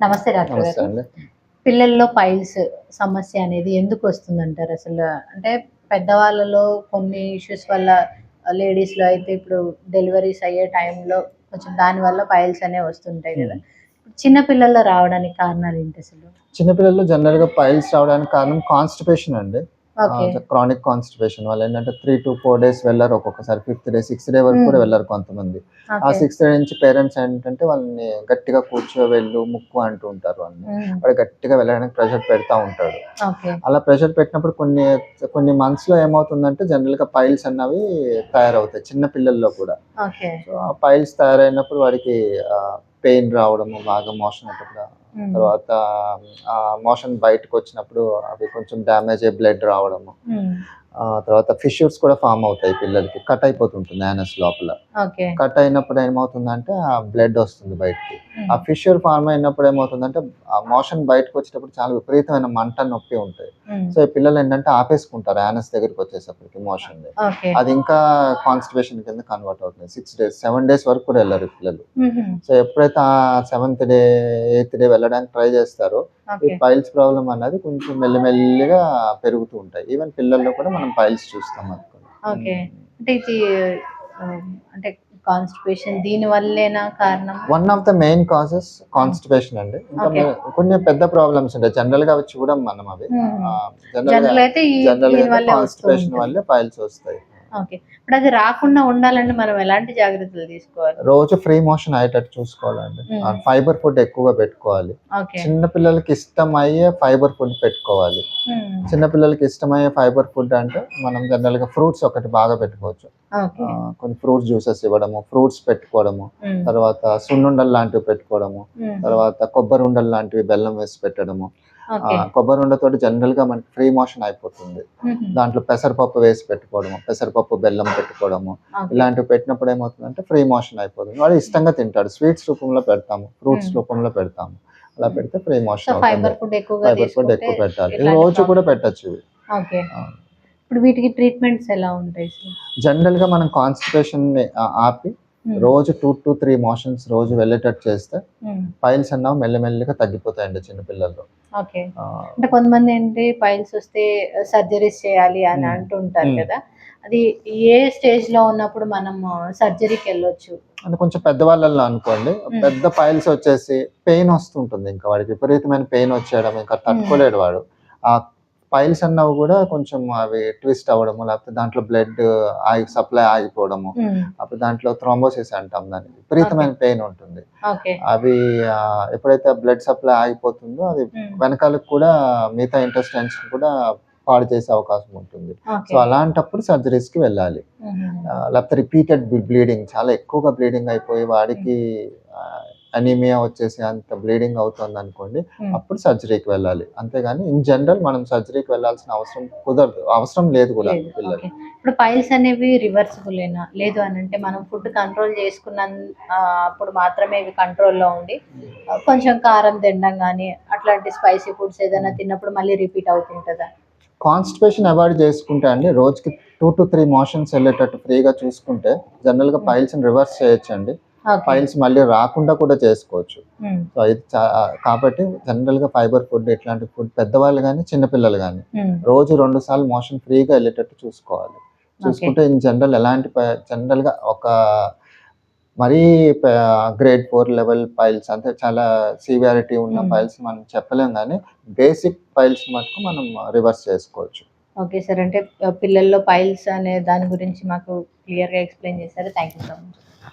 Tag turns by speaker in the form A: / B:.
A: నమస్తే డాక్టర్ గారు. పిల్లల్లో పైల్స్ సమస్య అనేది ఎందుకు వస్తుందంటారు అసలు? అంటే పెద్దవాళ్ళలో కొన్ని ఇష్యూస్ వల్ల లేడీస్లో అయితే ఇప్పుడు డెలివరీస్ అయ్యే టైంలో కొంచెం దాని వల్ల పైల్స్ అనేవి వస్తుంటాయి కదా. చిన్న పిల్లల్లో రావడానికి కారణాలు ఏంటి అసలు?
B: చిన్నపిల్లల్లో జనరల్గా పైల్స్ రావడానికి కారణం కాన్స్టిపేషన్ అండి. క్రానిక్ కాన్స్టిపేషన్ వాళ్ళు ఏంటంటే త్రీ టు ఫోర్ డేస్ వెళ్ళారు ఒక్కొక్కసారి. ఫిఫ్త్ డే సిక్స్త్ డే వరకు కూడా. వెళ్ళారు కొంతమంది. ఆ సిక్స్త్ డే నుంచి పేరెంట్స్ ఏంటంటే వాళ్ళని గట్టిగా కూర్చోవెళ్ళు ముక్కు అంటూ ఉంటారు వాళ్ళని. వాడు గట్టిగా వెళ్ళడానికి ప్రెషర్ పెడతా ఉంటాడు. అలా ప్రెషర్ పెట్టినప్పుడు కొన్ని కొన్ని మంత్స్లో ఏమవుతుందంటే జనరల్గా పైల్స్ అన్నవి తయారవుతాయి చిన్న పిల్లల్లో కూడా. సో ఆ పైల్స్ తయారైనప్పుడు వాడికి పెయిన్ రావడము బాగా మోషన్ అయ్యేటప్పుడు తర్వాత ఆ మోషన్ బయటకు వచ్చినప్పుడు అవి కొంచెం డ్యామేజ్ అయ్యి బ్లడ్ రావడము. ఆ తర్వాత ఫిషర్స్ కూడా ఫామ్ అవుతాయి పిల్లలకి. కట్ అయిపోతుంటుంది యానస్ లోపల. కట్ అయినప్పుడు ఏమవుతుందంటే ఆ బ్లడ్ వస్తుంది బయటికి. ఆ ఫిషర్ ఫామ్ అయినప్పుడు ఏమవుతుందంటే ఆ మోషన్ బయటకు వచ్చేటప్పుడు చాలా విపరీతమైన మంట నొప్పి ఉంటాయి. సో ఈ పిల్లలు ఏంటంటే ఆపేసుకుంటారు యానస్ దగ్గరికి వచ్చేసప్పటికి మోషన్ అది ఇంకా కాన్స్టిపేషన్ కింద కన్వర్ట్ అవుతుంది. సిక్స్ డేస్ సెవెన్ డేస్ వరకు కూడా వెళ్ళారు పిల్లలు. సో ఎప్పుడైతే ఆ సెవెంత్ డే ఎయిత్ డే వెళ్ళడానికి ట్రై చేస్తారో ఈ పైల్స్ ప్రాబ్లం అనేది కొంచెం మెల్లిమెల్లిగా పెరుగుతూ ఉంటాయి. ఈవెన్ పిల్లల్లో కూడా మనం పైల్స్ చూస్తాం
A: ఓకే. అంటే ఇది అంటే కాన్స్టిపేషన్ దీని వల్లేనా కారణం?
B: One of the main causes constipation అండి. ఇంకా కొన్ని పెద్ద ప్రాబ్లమ్స్ ఉంటాయి. జనరల్గా అవి చూడం మనం అవి.
A: జనరల్గా
B: కాన్స్టిపేషన్. వల్లే పైల్స్ వస్తాయి.
A: ఓకే. ఇప్పుడు అది రాకుండా ఉండాలంటే మనం ఎలాంటి జాగ్రత్తలు తీసుకోవాలి?
B: రోజు ఫ్రీ మోషన్ అయ్యేటట్టు చూసుకోవాలండి. ఫైబర్ ఫుడ్ ఎక్కువగా పెట్టుకోవాలి. చిన్న పిల్లలకి ఇష్టం అయ్యే ఫైబర్ ఫుడ్ పెట్టుకోవాలి. చిన్న పిల్లలకి ఇష్టమయ్యే ఫైబర్ ఫుడ్ అంటే మనం జనరల్గా ఫ్రూట్స్ ఒకటి బాగా పెట్టుకోవచ్చు. కొన్ని ఫ్రూట్స్ జ్యూసెస్ ఇవ్వడము ఫ్రూట్స్ పెట్టుకోవడము తర్వాత సున్నుండలు లాంటివి పెట్టుకోవడము తర్వాత కొబ్బరి ఉండలు లాంటివి బెల్లం వేసి పెట్టడము కొబ్బరి ఉండతోటి జనరల్గా మనకి ఫ్రీ మోషన్ అయిపోతుంది. దాంట్లో పెసరపప్పు వేసి పెట్టుకోవడము పెసరపప్పు బెల్లం పెట్టుకోవడము. ఇలాంటివి పెట్టినప్పుడు ఏమవుతుందంటే ఫ్రీ మోషన్ అయిపోతుంది. వాడు ఇష్టంగా తింటాడు. స్వీట్స్ రూపంలో పెడతాము ఫ్రూట్స్. రూపంలో పెడతాము. అలా పెడితే ఫ్రీ మోషన్
A: ఫైబర్ ఫుడ్
B: ఎక్కువ పెట్టాలి. రోజు కూడా పెట్టచ్చు ఇవి.
A: ఇప్పుడు వీటికి ట్రీట్మెంట్స్ ఎలా ఉంటాయి
B: జనరల్గా మనం కాన్స్టిపేషన్ని ఆ- ఆపి రోజు టూ టు త్రీ మోషన్స్ రోజు వెళ్ళేటట్టు చేస్తే పైల్స్ అన్నవి మెల్లమెల్లిగా తగ్గిపోతాయండి చిన్నపిల్లల్లో.
A: ఓకే. అంటే కొంతమంది ఏంటి పైల్స్ వస్తే సర్జరీస్ చేయాలి అని అంటుంటారు. కదా. అది ఏ స్టేజ్లో ఉన్నప్పుడు మనం సర్జరీకి వెళ్ళొచ్చు?
B: అంటే కొంచెం పెద్దవాళ్ళల్లో అనుకోండి పెద్ద పైల్స్ వచ్చేసి పెయిన్ వస్తుంటుంది. ఇంకా వాడికి విపరీతమైన పెయిన్ వచ్చేయడం ఇంకా తట్టుకోలేడు వాడు. ఆ పైల్స్ అన్నవి కూడా కొంచెం అవి ట్విస్ట్ అవ్వడము లేకపోతే దాంట్లో బ్లడ్ ఆగి సప్లై ఆగిపోవడము. అప్పుడు దాంట్లో థ్రోంబోసిస్ అంటాం దాన్ని. విపరీతమైన పెయిన్ ఉంటుంది. అవి ఎప్పుడైతే బ్లడ్ సప్లై ఆగిపోతుందో అది వెనకాలకు కూడా మిగతా ఇంటెస్టైన్స్ కూడా పాడు చేసే అవకాశం ఉంటుంది. సో అలాంటప్పుడు surgeries కి వెళ్ళాలి లేకపోతే రిపీటెడ్ బ్లీడింగ్ చాలా ఎక్కువగా బ్లీడింగ్ అయిపోయి వాడికి అనీమియా వచ్చేసి అంత బ్లీడింగ్ అవుతుంది అనుకోండి
A: ఉమ్.
B: అప్పుడు సర్జరీకి వెళ్ళాలి. అంతేగాని ఇన్ జనరల్ మనం సర్జరీకి వెళ్ళాల్సిన అవసరం కుదరదు. అవసరం లేదు కూడా పిల్లలు
A: ఇప్పుడు పైల్స్ అనేవి రివర్సిబుల్ ఏనా? లేదు అని అంటే మనం ఫుడ్ కంట్రోల్ చేసుకున్న అప్పుడు మాత్రమే ఇవి కంట్రోల్లో ఉండి ఆ, కొంచెం కారం తినడం కానీ అట్లాంటి స్పైసీ ఫుడ్స్ ఏదైనా తిన్నప్పుడు మళ్ళీ రిపీట్ అవుతుంటుందా?
B: కాన్స్టిపేషన్ అవాయిడ్ చేసుకుంటే అండి రోజుకి టూ టు త్రీ మోషన్స్ వెళ్ళేటట్టు ఫ్రీగా చూసుకుంటే జనరల్గా పైల్స్ రివర్స్ చేయొచ్చండి. పైల్స్ మళ్ళీ రాకుండా కూడా చేసుకోవచ్చు. సో ఇది చా- కాబట్టి జనరల్గా ఫైబర్ ఫుడ్ ఇట్లాంటి ఫుడ్ పెద్దవాళ్ళు కానీ చిన్నపిల్లలు కానీ
A: ఉమ్,
B: రోజు రెండు సార్లు మోషన్ ఫ్రీగా వెళ్ళేటట్టు చూసుకోవాలి. చూసుకుంటే ఇన్ జనరల్ ఎలాంటి జనరల్గా ఒక మరీ గ్రేడ్ ఫోర్ లెవెల్ పైల్స్ అంటే చాలా సివియారిటీ ఉన్న
A: Hmm.
B: పైల్స్ మనం చెప్పలేం కానీ బేసిక్ పైల్స్ మటుకు మనం రివర్స్ చేసుకోవచ్చు.
A: ఓకే సార్ అంటే పిల్లల్లో పైల్స్ అనే దాని గురించి మాకు క్లియర్గా ఎక్స్ప్లెయిన్ చేశారు. Thank you so much